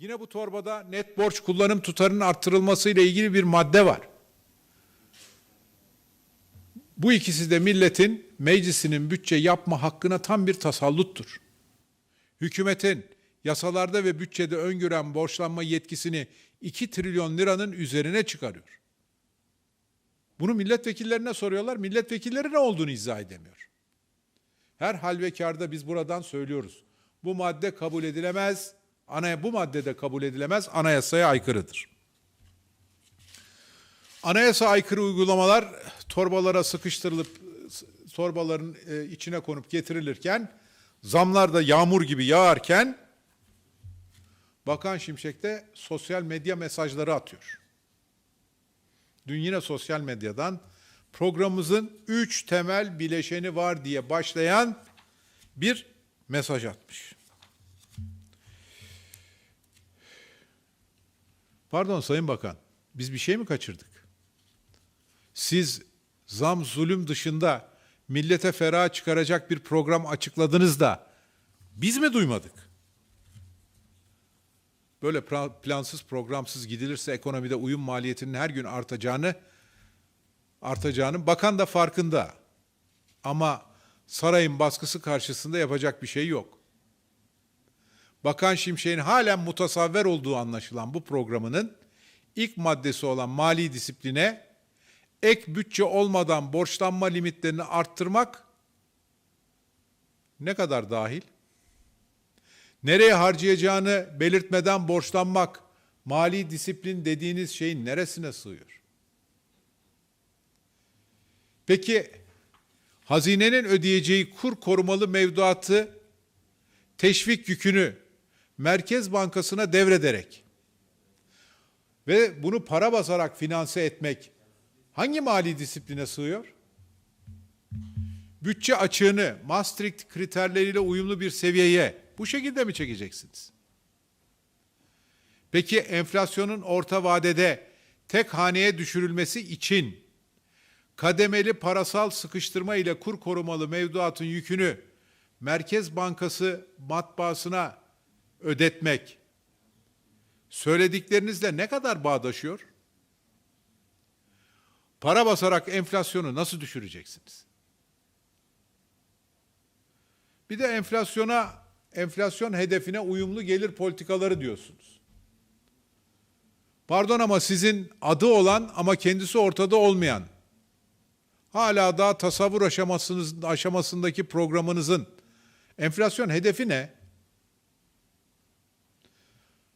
Yine bu torbada net borç kullanım tutarının arttırılması ile ilgili bir madde var. Bu ikisi de milletin meclisinin bütçe yapma hakkına tam bir tasalluttur. Hükümetin yasalarda ve bütçede öngören borçlanma yetkisini 2 trilyon liranın üzerine çıkarıyor. Bunu milletvekillerine soruyorlar. Milletvekilleri ne olduğunu izah edemiyor. Her hal ve kârda biz buradan söylüyoruz. Bu madde kabul edilemez. Anaya bu maddede kabul edilemez. Anayasaya aykırıdır. Anayasa aykırı uygulamalar torbalara sıkıştırılıp torbaların e, içine konup getirilirken zamlar da yağmur gibi yağarken Bakan Şimşek de sosyal medya mesajları atıyor. Dün yine sosyal medyadan programımızın üç temel bileşeni var diye başlayan bir mesaj atmış. Pardon Sayın Bakan, biz bir şey mi kaçırdık? Siz zam zulüm dışında millete ferah çıkaracak bir program açıkladınız da biz mi duymadık? Böyle plansız programsız gidilirse ekonomide uyum maliyetinin her gün artacağını artacağının bakan da farkında. Ama sarayın baskısı karşısında yapacak bir şey yok. Bakan Şimşek'in halen mutasavver olduğu anlaşılan bu programının ilk maddesi olan mali disipline ek bütçe olmadan borçlanma limitlerini arttırmak ne kadar dahil? Nereye harcayacağını belirtmeden borçlanmak, mali disiplin dediğiniz şeyin neresine sığıyor? Peki hazinenin ödeyeceği kur korumalı mevduatı teşvik yükünü Merkez Bankası'na devrederek ve bunu para basarak finanse etmek hangi mali disipline sığıyor? Bütçe açığını Maastricht kriterleriyle uyumlu bir seviyeye bu şekilde mi çekeceksiniz? Peki enflasyonun orta vadede tek haneye düşürülmesi için kademeli parasal sıkıştırma ile kur korumalı mevduatın yükünü Merkez Bankası matbaasına ödetmek söylediklerinizle ne kadar bağdaşıyor? Para basarak enflasyonu nasıl düşüreceksiniz? Bir de enflasyona, enflasyon hedefine uyumlu gelir politikaları diyorsunuz. Pardon ama sizin adı olan ama kendisi ortada olmayan, hala daha tasavvur aşamasınız, aşamasındaki programınızın enflasyon hedefi ne?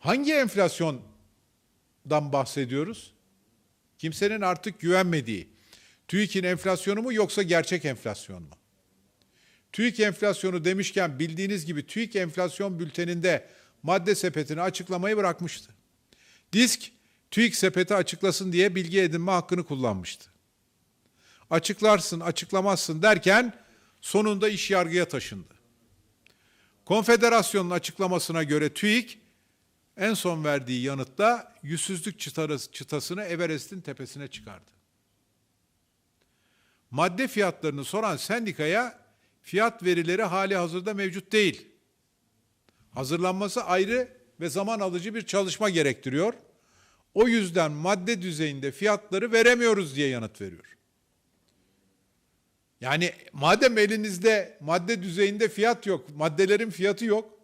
Hangi enflasyondan bahsediyoruz? Kimsenin artık güvenmediği. TÜİK'in enflasyonu mu yoksa gerçek enflasyon mu? TÜİK enflasyonu demişken bildiğiniz gibi TÜİK enflasyon bülteninde madde sepetini açıklamayı bırakmıştı. Disk TÜİK sepeti açıklasın diye bilgi edinme hakkını kullanmıştı. Açıklarsın, açıklamazsın derken sonunda iş yargıya taşındı. Konfederasyonun açıklamasına göre TÜİK en son verdiği yanıtta yüzsüzlük çıtasını Everest'in tepesine çıkardı. Madde fiyatlarını soran sendikaya fiyat verileri hali hazırda mevcut değil. Hazırlanması ayrı ve zaman alıcı bir çalışma gerektiriyor. O yüzden madde düzeyinde fiyatları veremiyoruz diye yanıt veriyor. Yani madem elinizde madde düzeyinde fiyat yok, maddelerin fiyatı yok.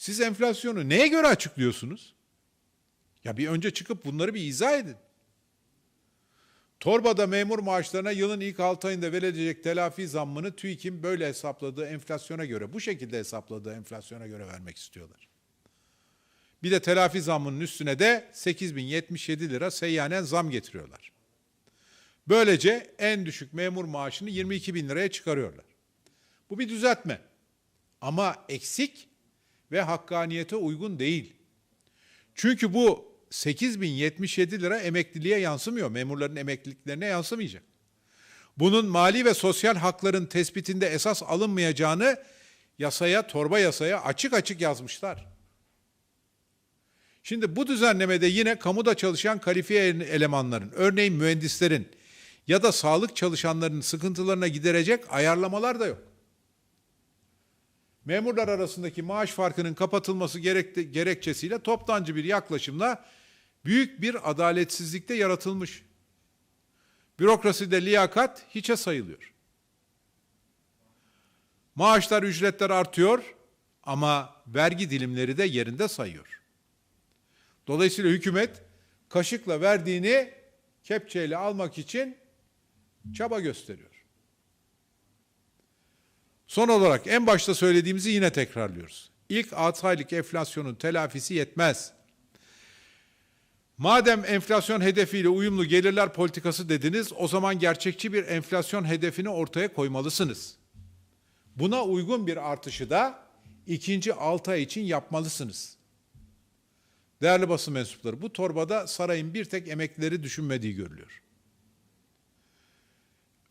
Siz enflasyonu neye göre açıklıyorsunuz? Ya bir önce çıkıp bunları bir izah edin. Torbada memur maaşlarına yılın ilk 6 ayında verilecek telafi zammını TÜİK'in böyle hesapladığı enflasyona göre, bu şekilde hesapladığı enflasyona göre vermek istiyorlar. Bir de telafi zammının üstüne de 8077 lira seyyanen zam getiriyorlar. Böylece en düşük memur maaşını 22 bin liraya çıkarıyorlar. Bu bir düzeltme. Ama eksik ve hakkaniyete uygun değil. Çünkü bu 8077 lira emekliliğe yansımıyor. Memurların emekliliklerine yansımayacak. Bunun mali ve sosyal hakların tespitinde esas alınmayacağını yasaya, torba yasaya açık açık yazmışlar. Şimdi bu düzenlemede yine kamuda çalışan kalifiye elemanların, örneğin mühendislerin ya da sağlık çalışanlarının sıkıntılarına giderecek ayarlamalar da yok. Memurlar arasındaki maaş farkının kapatılması gerekti- gerekçesiyle toptancı bir yaklaşımla büyük bir adaletsizlikte yaratılmış. Bürokraside liyakat hiçe sayılıyor. Maaşlar, ücretler artıyor ama vergi dilimleri de yerinde sayıyor. Dolayısıyla hükümet kaşıkla verdiğini kepçeyle almak için çaba gösteriyor. Son olarak en başta söylediğimizi yine tekrarlıyoruz. İlk 6 aylık enflasyonun telafisi yetmez. Madem enflasyon hedefiyle uyumlu gelirler politikası dediniz, o zaman gerçekçi bir enflasyon hedefini ortaya koymalısınız. Buna uygun bir artışı da ikinci 6 ay için yapmalısınız. Değerli basın mensupları, bu torbada sarayın bir tek emeklileri düşünmediği görülüyor.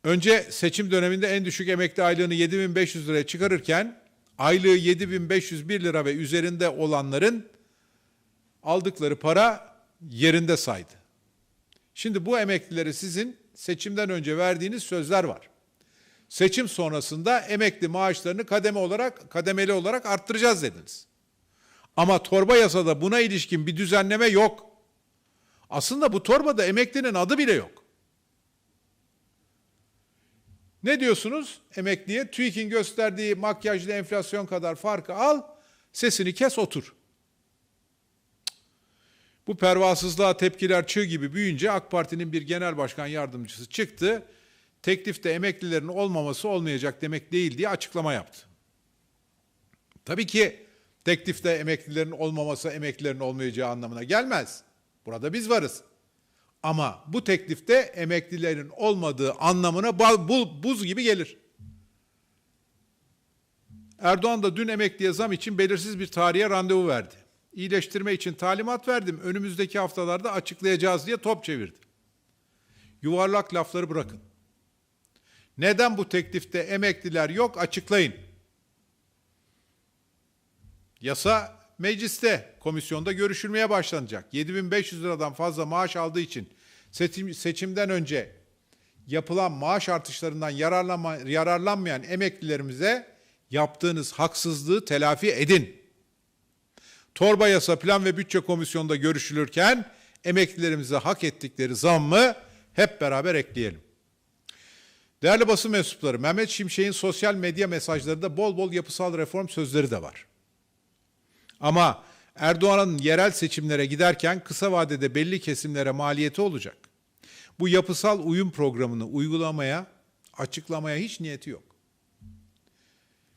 Önce seçim döneminde en düşük emekli aylığını 7500 liraya çıkarırken aylığı 7501 lira ve üzerinde olanların aldıkları para yerinde saydı. Şimdi bu emeklileri sizin seçimden önce verdiğiniz sözler var. Seçim sonrasında emekli maaşlarını kademe olarak kademeli olarak arttıracağız dediniz. Ama torba yasada buna ilişkin bir düzenleme yok. Aslında bu torbada emeklinin adı bile yok. Ne diyorsunuz? Emekliye TÜİK'in gösterdiği makyajlı enflasyon kadar farkı al, sesini kes otur. Bu pervasızlığa tepkiler çığ gibi büyüyünce AK Parti'nin bir genel başkan yardımcısı çıktı. Teklifte emeklilerin olmaması olmayacak demek değil diye açıklama yaptı. Tabii ki teklifte emeklilerin olmaması emeklilerin olmayacağı anlamına gelmez. Burada biz varız. Ama bu teklifte emeklilerin olmadığı anlamına buz gibi gelir. Erdoğan da dün emekliye zam için belirsiz bir tarihe randevu verdi. İyileştirme için talimat verdim. Önümüzdeki haftalarda açıklayacağız diye top çevirdi. Yuvarlak lafları bırakın. Neden bu teklifte emekliler yok açıklayın. Yasa mecliste, komisyonda görüşülmeye başlanacak. 7500 liradan fazla maaş aldığı için seçim, seçimden önce yapılan maaş artışlarından yararlanma, yararlanmayan emeklilerimize yaptığınız haksızlığı telafi edin. Torba yasa plan ve bütçe komisyonunda görüşülürken emeklilerimize hak ettikleri zammı hep beraber ekleyelim. Değerli basın mensupları, Mehmet Şimşek'in sosyal medya mesajlarında bol bol yapısal reform sözleri de var. Ama Erdoğan'ın yerel seçimlere giderken kısa vadede belli kesimlere maliyeti olacak. Bu yapısal uyum programını uygulamaya, açıklamaya hiç niyeti yok.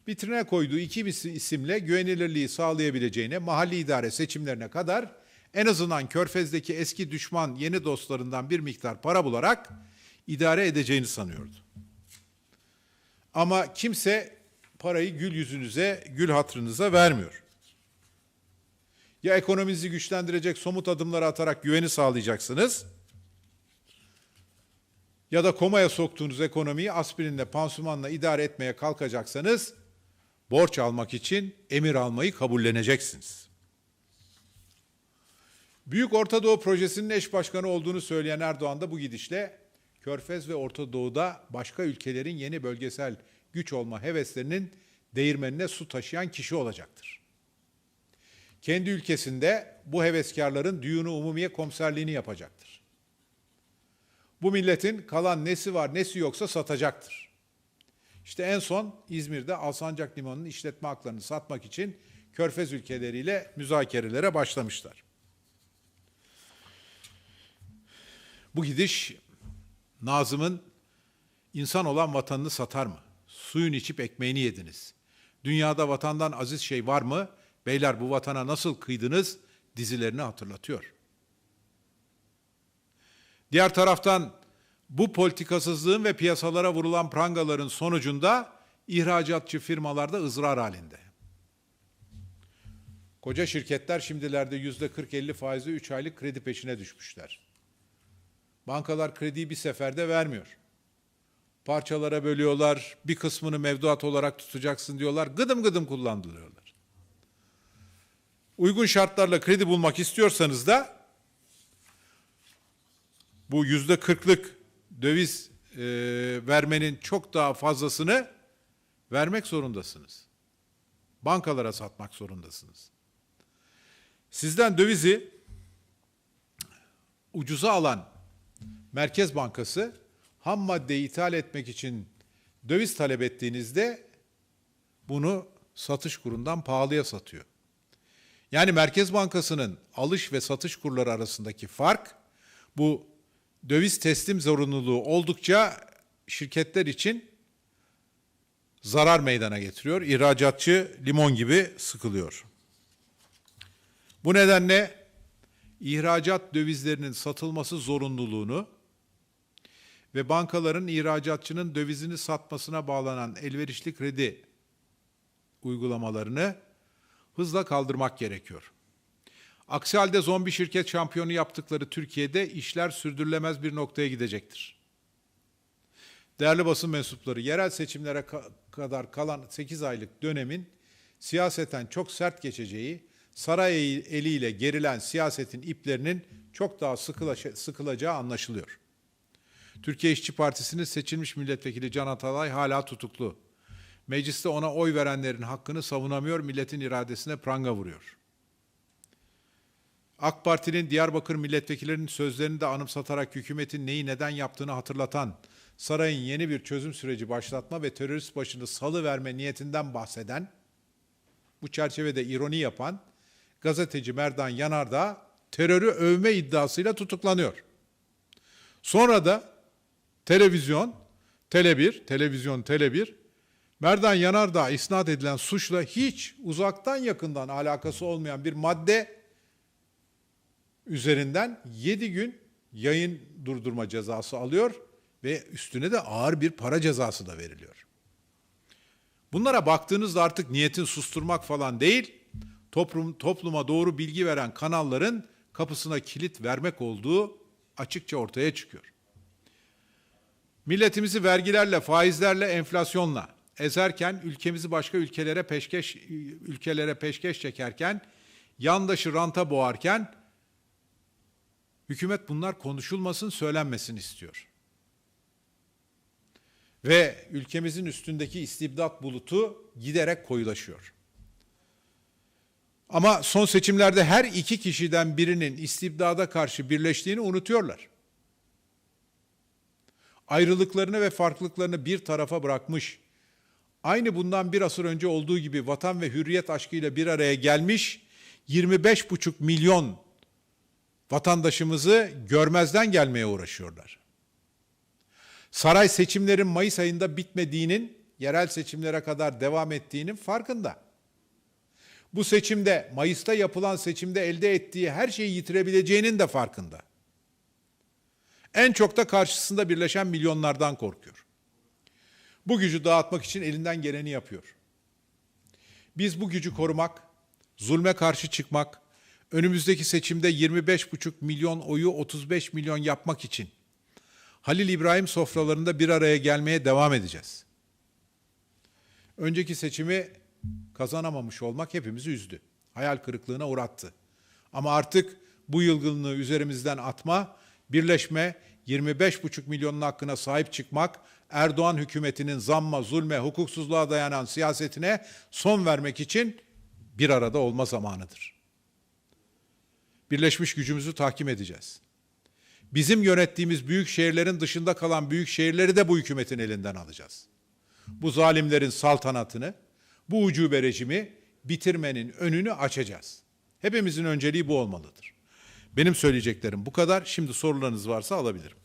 Vitrine koyduğu iki isimle güvenilirliği sağlayabileceğine mahalli idare seçimlerine kadar en azından Körfez'deki eski düşman yeni dostlarından bir miktar para bularak idare edeceğini sanıyordu. Ama kimse parayı gül yüzünüze, gül hatrınıza vermiyor. Ya ekonominizi güçlendirecek somut adımlar atarak güveni sağlayacaksınız ya da komaya soktuğunuz ekonomiyi aspirinle, pansumanla idare etmeye kalkacaksanız borç almak için emir almayı kabulleneceksiniz. Büyük Orta Doğu Projesi'nin eş başkanı olduğunu söyleyen Erdoğan da bu gidişle Körfez ve Orta Doğu'da başka ülkelerin yeni bölgesel güç olma heveslerinin değirmenine su taşıyan kişi olacaktır. Kendi ülkesinde bu heveskarların düğünü umumiye komiserliğini yapacaktır. Bu milletin kalan nesi var nesi yoksa satacaktır. İşte en son İzmir'de Alsancak Limanı'nın işletme haklarını satmak için Körfez ülkeleriyle müzakerelere başlamışlar. Bu gidiş Nazım'ın insan olan vatanını satar mı? Suyun içip ekmeğini yediniz. Dünyada vatandan aziz şey var mı? Beyler bu vatana nasıl kıydınız? Dizilerini hatırlatıyor. Diğer taraftan bu politikasızlığın ve piyasalara vurulan prangaların sonucunda ihracatçı firmalar da ızrar halinde. Koca şirketler şimdilerde yüzde 40-50 faizli 3 aylık kredi peşine düşmüşler. Bankalar krediyi bir seferde vermiyor. Parçalara bölüyorlar, bir kısmını mevduat olarak tutacaksın diyorlar, gıdım gıdım kullandırıyorlar. Uygun şartlarla kredi bulmak istiyorsanız da bu yüzde kırklık döviz e, vermenin çok daha fazlasını vermek zorundasınız. Bankalara satmak zorundasınız. Sizden dövizi ucuza alan Merkez Bankası ham maddeyi ithal etmek için döviz talep ettiğinizde bunu satış kurundan pahalıya satıyor. Yani Merkez Bankası'nın alış ve satış kurları arasındaki fark bu döviz teslim zorunluluğu oldukça şirketler için zarar meydana getiriyor. İhracatçı limon gibi sıkılıyor. Bu nedenle ihracat dövizlerinin satılması zorunluluğunu ve bankaların ihracatçının dövizini satmasına bağlanan elverişli kredi uygulamalarını hızla kaldırmak gerekiyor. Aksi halde zombi şirket şampiyonu yaptıkları Türkiye'de işler sürdürülemez bir noktaya gidecektir. Değerli basın mensupları, yerel seçimlere ka- kadar kalan 8 aylık dönemin siyaseten çok sert geçeceği, saray eliyle gerilen siyasetin iplerinin çok daha sıkılacağı anlaşılıyor. Türkiye İşçi Partisi'nin seçilmiş milletvekili Can Atalay hala tutuklu. Mecliste ona oy verenlerin hakkını savunamıyor, milletin iradesine pranga vuruyor. AK Parti'nin Diyarbakır milletvekillerinin sözlerini de anımsatarak hükümetin neyi neden yaptığını hatırlatan, sarayın yeni bir çözüm süreci başlatma ve terörist başını salı verme niyetinden bahseden, bu çerçevede ironi yapan gazeteci Merdan Yanardağ terörü övme iddiasıyla tutuklanıyor. Sonra da televizyon, Tele1, televizyon Tele1, Merdan Yanardağ isnat edilen suçla hiç uzaktan yakından alakası olmayan bir madde üzerinden 7 gün yayın durdurma cezası alıyor ve üstüne de ağır bir para cezası da veriliyor. Bunlara baktığınızda artık niyetin susturmak falan değil, toplum, topluma doğru bilgi veren kanalların kapısına kilit vermek olduğu açıkça ortaya çıkıyor. Milletimizi vergilerle, faizlerle, enflasyonla ezerken, ülkemizi başka ülkelere peşkeş ülkelere peşkeş çekerken, yandaşı ranta boğarken hükümet bunlar konuşulmasın, söylenmesin istiyor. Ve ülkemizin üstündeki istibdat bulutu giderek koyulaşıyor. Ama son seçimlerde her iki kişiden birinin istibdada karşı birleştiğini unutuyorlar. Ayrılıklarını ve farklılıklarını bir tarafa bırakmış, aynı bundan bir asır önce olduğu gibi vatan ve hürriyet aşkıyla bir araya gelmiş 25,5 milyon vatandaşımızı görmezden gelmeye uğraşıyorlar. Saray seçimlerin Mayıs ayında bitmediğinin, yerel seçimlere kadar devam ettiğinin farkında. Bu seçimde, Mayıs'ta yapılan seçimde elde ettiği her şeyi yitirebileceğinin de farkında. En çok da karşısında birleşen milyonlardan korkuyor. Bu gücü dağıtmak için elinden geleni yapıyor. Biz bu gücü korumak, zulme karşı çıkmak, önümüzdeki seçimde 25,5 milyon oyu 35 milyon yapmak için Halil İbrahim sofralarında bir araya gelmeye devam edeceğiz. Önceki seçimi kazanamamış olmak hepimizi üzdü. Hayal kırıklığına uğrattı. Ama artık bu yılgınlığı üzerimizden atma, birleşme, 25,5 milyonun hakkına sahip çıkmak, Erdoğan hükümetinin zamma, zulme, hukuksuzluğa dayanan siyasetine son vermek için bir arada olma zamanıdır. Birleşmiş gücümüzü tahkim edeceğiz. Bizim yönettiğimiz büyük şehirlerin dışında kalan büyük şehirleri de bu hükümetin elinden alacağız. Bu zalimlerin saltanatını, bu ucube rejimi bitirmenin önünü açacağız. Hepimizin önceliği bu olmalıdır. Benim söyleyeceklerim bu kadar. Şimdi sorularınız varsa alabilirim.